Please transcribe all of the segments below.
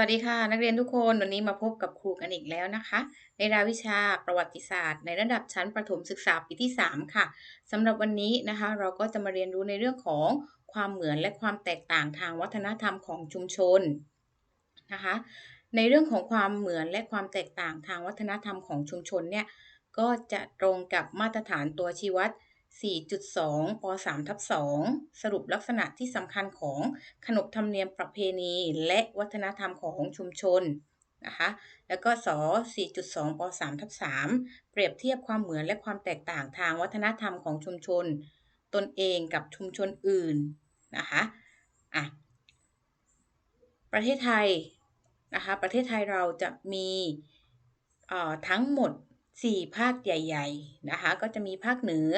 วัสดีค่ะ นักเรียนทุกคนวันนี้มาพบกับครูกันอีกแล้วนะคะ ในรายวิชาประวัติศาสตร์ ในระดับชั้นประถมศึกษาปีที่ 3 ค่ะสำหรับวันนี้นะคะ เราก็จะมาเรียนรู้ในเรื่องของความเหมือนและความแตกต่างทางวัฒนธรรมของชุมชนนะคะ ในเรื่องของความเหมือนและความแตกต่างทางวัฒนธรรมของชุมชนเนี่ยก็จะตรงกับมาตรฐานตัวชี้วัด 4.2ป3ทับ2สรุปลักษณะที่สำคัญของขนบธรรมเนียมประเพณีและวัฒนธรรมของชุมชนนะคะ แล้วก็ส4.2ป3ทับ3เปรียบเทียบความเหมือนและความแตกต่างทางวัฒนธรรมของชุมชน ตนเองกับชุมชนอื่นนะคะอะประเทศไทยนะคะประเทศไทยเราจะมีทั้งหมด 4 ภาคใหญ่ ๆ นะคะ ก็จะมีภาคเหนือ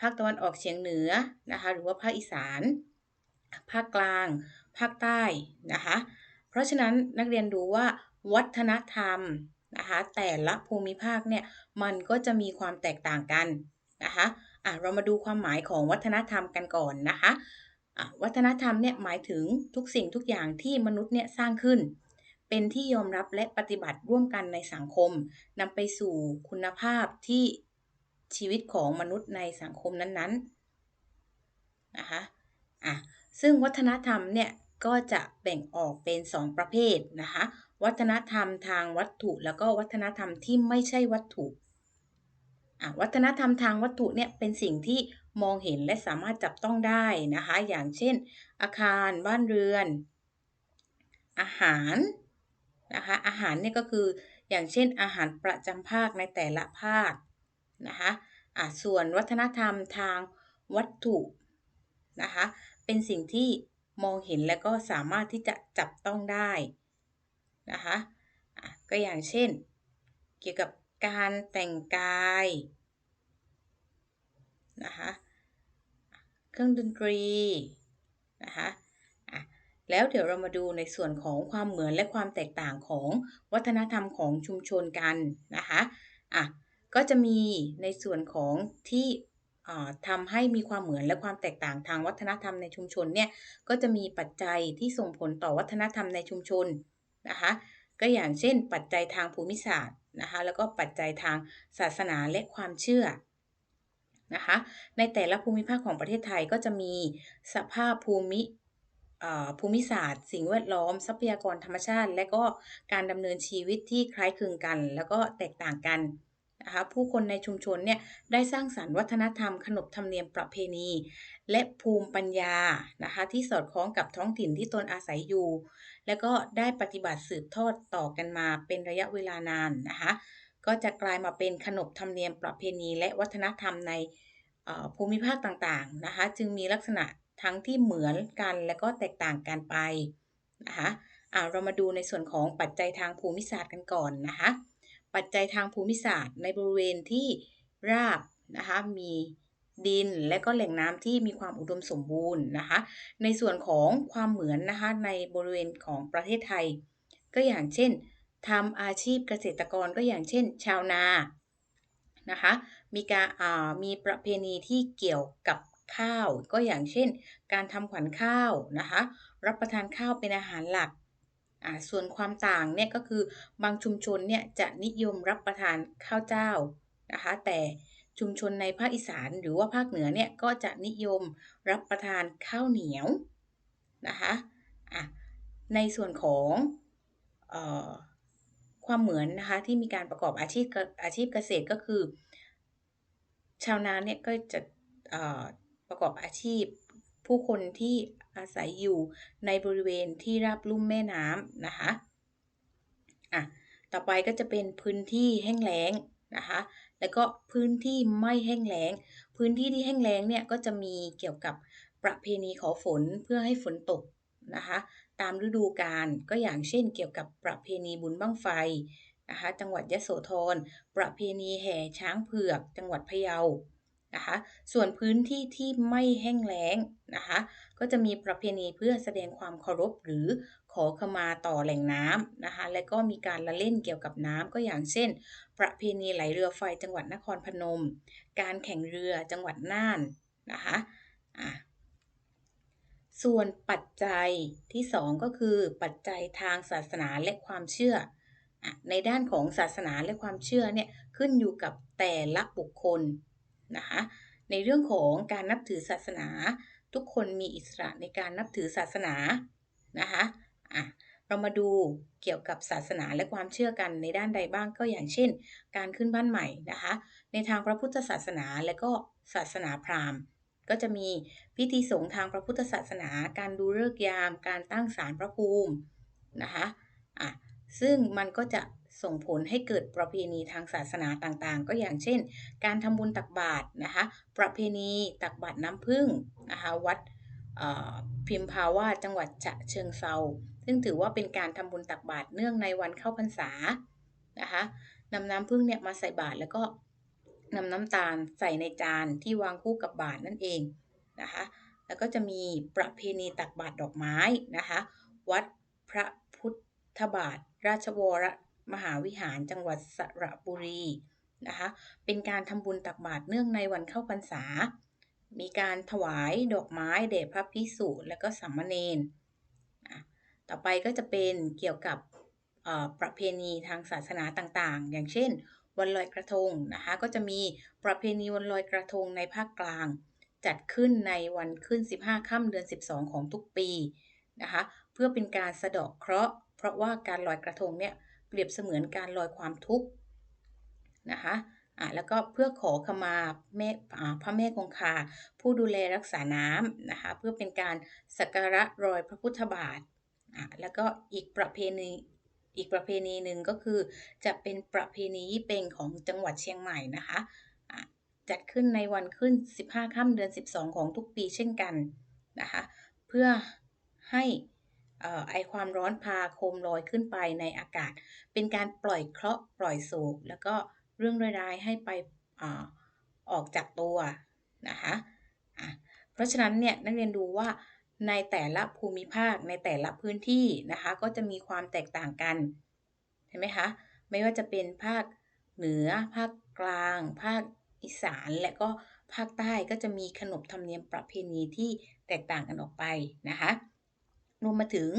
ภาคตะวันออกเฉียงเหนือนะคะ หรือว่าภาคอีสาน ภาคกลาง ภาคใต้นะคะ เพราะฉะนั้นนักเรียนดูว่าวัฒนธรรมนะคะแต่ละภูมิภาคเนี่ยมันก็จะมีความแตกต่างกันนะคะอะเรามาดูความหมายของวัฒนธรรมกันก่อนนะคะะวัฒนธรรมเนี่ยหมายถึงทุกสิ่งทุกอย่างที่มนุษย์เนี่ยสร้างขึ้น เป็นที่ยอมรับและปฏิบัติร่วมกันในสังคมนำไปสู่คุณภาพที่ ชีวิตของมนุษย์ในสังคมนั้นๆนะคะอะซึ่งวัฒนธรรมเนี่ยก็จะแบ่งออกเป็น 2 ประเภทนะคะวัฒนธรรมทางวัตถุ แล้วก็วัฒนธรรมที่ไม่ใช่วัตถุอะวัฒนธรรมทางวัตถุเนี่ยเป็นสิ่งที่มองเห็นและสามารถจับต้องได้นะคะอย่างเช่น อาคารบ้านเรือน อาหารนะคะอาหารเนี่ยก็คืออย่างเช่นอาหารประจำภาคในแต่ละภาค นะคะอะส่วนวัฒนธรรมทางวัตถุนะคะเป็นสิ่งที่มองเห็นและก็สามารถที่จะจับต้องได้นะคะอะก็อย่างเช่น เกี่ยวกับการแต่งกายนะคะเครื่องดนตรีนะคะแล้วเดี๋ยวเรามาดูในส่วนของความเหมือนและความแตกต่างของวัฒนธรรมของชุมชนกันนะคะอะ ก็จะมีในส่วนของที่ทำให้มีความเหมือนและความแตกต่างทางวัฒนธรรมในชุมชนเนี่ยก็จะมีปัจจัยที่ส่งผลต่อวัฒนธรรมในชุมชนนะคะก็อย่างเช่น ปัจจัยทางภูมิศาสตร์นะคะแล้วก็ปัจจัยทางศาสนาและความเชื่อนะคะในแต่ละภูมิภาคของประเทศไทยก็จะมีสภาพภูมิภูมิศาสตร์ สิ่งแวดล้อม ทรัพยากรธรรมชาติ และก็การดำเนินชีวิตที่คล้ายคลึงกัน แล้วก็แตกต่างกัน นะคะผู้คนในชุมชนเนี่ยได้สร้างสารรค์วัฒนธรรมขนบธรรมเนียมประเพณี และภูมิปัญญานะคะที่สอดคล้องกับท้องถิ่นที่ตนอาศัยอยู่ และก็ได้ปฏิบัติสืบทอดต่อกันมาเป็นระยะเวลานานนะคะก็จะกลายมาเป็นขนบธรรมเนียมประเพณี และวัฒนธรรมในภูมิภาคต่างๆนะคะจึงมีลักษณะทั้งที่เหมือนกันและก็แตกต่างกันไปนะคะเรามาดูในส่วนของปัจจัยทางภูมิศาสตร์กันก่อนนะคะ ปัจจัยทางภูมิศาสตร์ ในบริเวณที่ราบนะคะมีดินและก็แหล่งน้ำที่มีความอุดมสมบูรณ์นะคะ ในส่วนของความเหมือนนะคะในบริเวณของประเทศไทย ก็อย่างเช่นทำอาชีพเกษตรกรก็อย่างเช่น ชาวนานะคะมีการมีประเพณีที่เกี่ยวกับข้าว ก็อย่างเช่น การทำขวัญข้าวนะคะ รับประทานข้าวเป็นอาหารหลัก อ่าส่วนความต่างเนี่ยก็คือบางชุมชนเนี่ยจะนิยมรับประทานข้าวเจ้านะคะแต่ชุมชนในภาคอีสานหรือว่าภาคเหนือเนี่ยก็จะนิยมรับประทานข้าวเหนียวนะคะอะในส่วนของออความเหมือนนะคะที่มีการประกอบอาชีพอาชีพเกษตรก็คือ ชาวนาเนี่ยก็จะประกอบอาชีพ ผู้คนที่อาศัยอยู่ในบริเวณที่ราบลุ่มแม่น้ำนะคะอะต่อไปก็จะเป็นพื้นที่แห้งแล้งนะคะ แล้วก็พื้นที่ไม่แห้งแล้ง พื้นที่ที่แห้งแล้งเนี่ยก็จะมีเกี่ยวกับประเพณีขอฝนเพื่อให้ฝนตกนะคะ ตามฤดูกาลก็อย่างเช่น เกี่ยวกับประเพณีบุญบั้งไฟนะคะ จังหวัดยะโสธร ประเพณีแห่ช้างเผือก จังหวัดพะเยา นะคะ ส่วนพื้นที่ที่ไม่แห้งแล้งนะคะ ก็จะมีประเพณีเพื่อแสดงความเคารพหรือขอขมาต่อแหล่งน้ำนะคะ และก็มีการละเล่นเกี่ยวกับน้ำก็อย่างเช่น ประเพณีไหลเรือไฟจังหวัดนครพนม การแข่งเรือจังหวัดน่านนะคะอะส่วนปัจจัยที่ 2 ก็คือปัจจัยทางศาสนาและความเชื่ออในด้านของศาสนาและความเชื่อเนี่ยขึ้นอยู่กับแต่ละบุคคล นะคะในเรื่องของการนับถือศาสนา ทุกคนมีอิสระในการนับถือศาสนานะคะอะเรามาดูเกี่ยวกับศาสนาและความเชื่อกันในด้านใดบ้างก็อย่างเช่น การขึ้นบ้านใหม่นะคะในทางพระพุทธศาสนาและก็ศาสนาพราหมณ์ก็จะมีพิธีสงฆ์ทางพระพุทธศาสนา การดูฤกษ์ยาม การตั้งศาลพระภูมินะคะอะซึ่งมันก็จะ ส่งผลให้เกิดประเพณีทางศาสนาต่างๆ ก็อย่างเช่น การทำบุญตักบาตรนะคะ ประเพณีตักบาตรน้ำผึ้งนะคะวัดพิมพาวาจังหวัดฉะเชิงเซาซึ่งถือว่าเป็นการทำบุญตักบาตรเนื่องในวันเข้าพรรษานะคะนำน้ำผึ้งเนี่ยมาใส่บาตรแล้วก็นำน้ำตาลใส่ในจานที่วางคู่กับบาตรนั่นเองนะคะแล้วก็จะมีประเพณีตักบาตรดอกไม้นะคะ วัดพระพุทธบาทราชวร มหาวิหารจังหวัดสระบุรีนะคะ เป็นการทำบุญตักบาตรเนื่องในวันเข้าพรรษา มีการถวายดอกไม้แด่พระพิสุและก็สามเณรต่อไปก็จะเป็นเกี่ยวกับประเพณีทางศาสนาต่างๆ อย่างเช่น วันลอยกระทงนะคะ ก็จะมีประเพณีวันลอยกระทงในภาคกลาง จัดขึ้นในวันขึ้น 15ค่ำเดือน 12 ของทุกปีนะคะ เพื่อเป็นการสะเดาะเคราะห์ เพราะว่าการลอยกระทงเนี่ย เปรียบเสมือนการลอยความทุกข์นะคะอะแล้วก็เพื่อขอขมาแม่พระแม่คงคา ผู้ดูแลรักษาน้ำนะคะเพื่อเป็นการสักการะรอยพระพุทธบาทอะแล้วก็อีกประเพณีอีกประเพณีหนึ่งก็คือ จะเป็นประเพณียี่เปงของจังหวัดเชียงใหม่นะคะะจัดขึ้นในวันขึ้น 15 ค่ำเดือน 12 ของทุกปีเช่นกันนะคะเพื่อให้ ไอความร้อนพาโคมลอยขึ้นไปในอากาศ เป็นการปล่อยเคราะห์ปล่อยโศก แล้วก็เรื่องร้ายๆให้ไปอออกจากตัวนะคะเพราะฉะนั้นเนี่ยนักเรียนดูว่าในแต่ละภูมิภาคในแต่ละพื้นที่นะคะก็จะมีความแตกต่างกันเห็นไหมคะไม่ว่าจะเป็นภาคเหนือ ภาคกลาง ภาคอีสานและก็ภาคใต้ก็จะมีขนบธรรมเนียมประเพณีที่แตกต่างกันออกไปนะคะ รวมมาถึง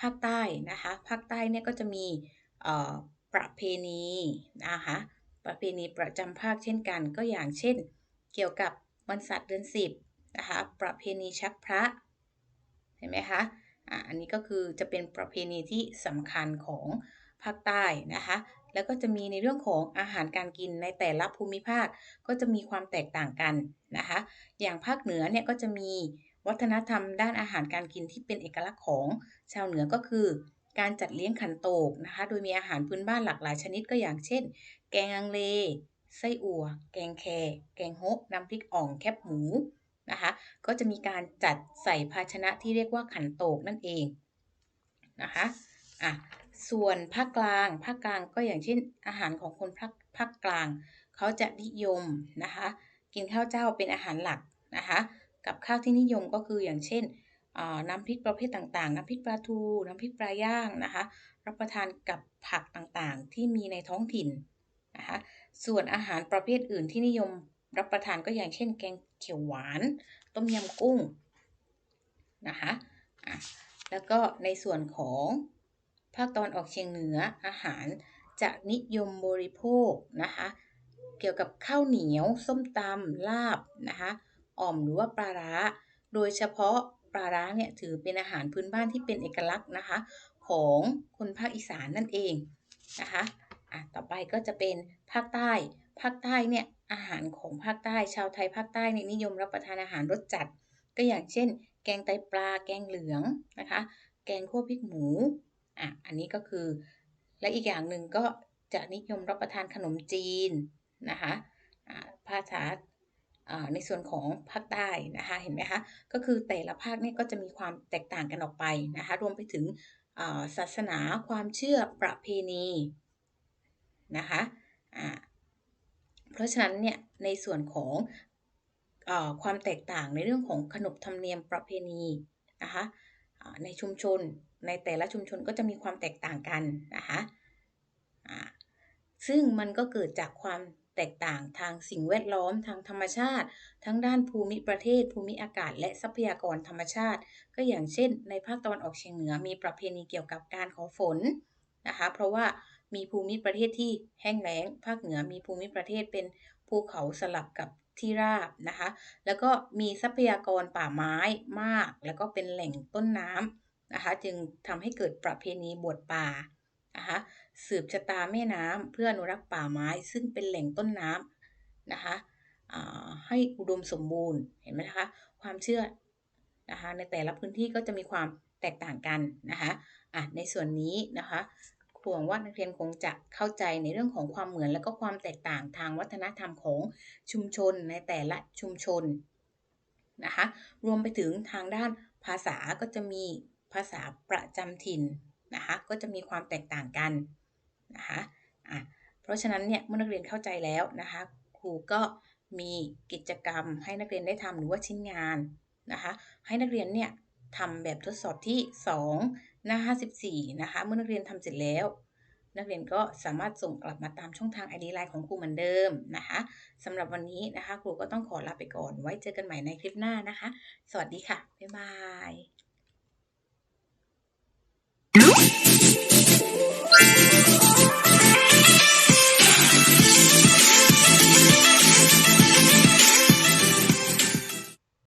ภาคใต้นะคะ ภาคใต้เนี่ยก็จะมีประเพณีนะคะประเพณีประจำภาคเช่นกัน ก็อย่างเช่น เกี่ยวกับวันศาสตร์เดือน10นะคะประเพณีชักพระเห็นไหมคะอ่าอันนี้ก็คือจะเป็นประเพณีที่สำคัญของภาคใต้นะคะ แล้วก็จะมีในเรื่องของอาหารการกินในแต่ละภูมิภาคก็จะมีความแตกต่างกันนะคะ อย่างภาคเหนือเนี่ยก็จะมี วัฒนธรรมด้านอาหารการกินที่เป็นเอกลักษณ์ของชาวเหนือก็คือ การจัดเลี้ยงขันโตกนะคะ โดยมีอาหารพื้นบ้านหลากหลายชนิดก็อย่างเช่น แกงอังเล ไส้อั่ว แกงแค แกงฮก น้ำพริกอ่องแคบหมูนะคะ ก็จะมีการจัดใส่ภาชนะที่เรียกว่าขันโตกนั่นเองนะคะอะส่วนภาคกลาง ภาคกลางก็อย่างเช่น อาหารของคนภาคภาคกลาง เขาจะนิยมนะคะ กินข้าวเจ้าเป็นอาหารหลักนะคะ กับข้าวที่นิยมก็คืออย่างเช่นน้ำพริกประเภทต่างๆ น้ำพริกปลาทู น้ำพริกปลาย่างนะคะ รับประทานกับผักต่างๆ ที่มีในท้องถิ่นนะคะ ส่วนอาหารประเภทอื่นที่นิยมรับประทานก็อย่างเช่น แกงเขียวหวาน ต้มยำกุ้งนะคะะแล้วก็ในส่วนของภาคตะวันออกเฉียงเหนืออาหารจะนิยมบริโภคนะคะ เกี่ยวกับข้าวเหนียว ส้มตำลาบนะคะ อ่อมหรือว่าปลาร้า โดยเฉพาะปลาร้าเนี่ยถือเป็นอาหารพื้นบ้านที่เป็นเอกลักษณ์นะคะ ของคนภาคอีสานนั่นเองนะคะอะต่อไปก็จะเป็นภาคใต้ ภาคใต้เนี่ยอาหารของภาคใต้ ชาวไทยภาคใต้เนี่ยนิยมรับประทานอาหารรสจัด ก็อย่างเช่น แกงไตปลา แกงเหลืองนะคะ แกงคั่วพริกหมูอะอันนี้ก็คือ และอีกอย่างหนึ่งก็จะนิยมรับประทานขนมจีนนะคะภาษา ในส่วนของภาคใต้นะคะเห็นไหมคะก็คือแต่ละภาคนี่ก็จะมีความแตกต่างกันออกไปนะคะรวมไปถึงศาสนาความเชื่อประเพณีนะคะเพราะฉะนั้นเนี่ยในส่วนของอความแตกต่างในเรื่องของขนบธรรมเนียมประเพณีนะคะในชุมชนในแต่ละชุมชนก็จะมีความแตกต่างกันนะคะซึ่งมันก็เกิดจากความ แตกต่างทางสิ่งแวดล้อมทางธรรมชาติ ทั้งด้านภูมิประเทศ ภูมิอากาศ และทรัพยากรธรรมชาติ ก็อย่างเช่น ในภาคตะวันออกเฉียงเหนือมีประเพณีเกี่ยวกับการขอฝนนะคะ เพราะว่ามีภูมิประเทศที่แห้งแล้ง ภาคเหนือมีภูมิประเทศเป็นภูเขาสลับกับที่ราบนะคะ แล้วก็มีทรัพยากรป่าไม้มาก แล้วก็เป็นแหล่งต้นน้ำนะคะ จึงทำให้เกิดประเพณีบวชป่านะคะ สืบชะตาแม่น้ำเพื่ออนุรักษ์ป่าไม้ ซึ่งเป็นแหล่งต้นน้ำนะคะให้อุดมสมบูรณ์เห็นไหมคะ ความเชื่อนะคะในแต่ละพื้นที่ก็จะมีความแตกต่างกันนะคะอะในส่วนนี้นะคะครูหวังว่านักเรียนคงจะเข้าใจในเรื่องของความเหมือนและก็ความแตกต่างทางวัฒนธรรมของชุมชนในแต่ละชุมชนนะคะรวมไปถึงทางด้านภาษาก็จะมีภาษาประจำถิ่นนะคะก็จะมีความแตกต่างกัน นะคะอะเพราะฉะนั้นเนี่ยเมื่อนักเรียนเข้าใจแล้วนะคะครูก็มีกิจกรรมให้นักเรียนได้ทำหรือว่าชิ้นงานนะคะให้นักเรียนเนี่ยทำแบบทดสอบที่ 2 หน้า 54 นะคะ เมื่อนักเรียนทำเสร็จแล้ว นักเรียนก็สามารถส่งกลับมาตามช่องทาง ID Line ของครูเหมือนเดิมนะคะสำหรับวันนี้นะคะ ครูก็ต้องขอลาไปก่อน ไว้เจอกันใหม่ในคลิปหน้านะคะ สวัสดีค่ะ บ๊ายบาย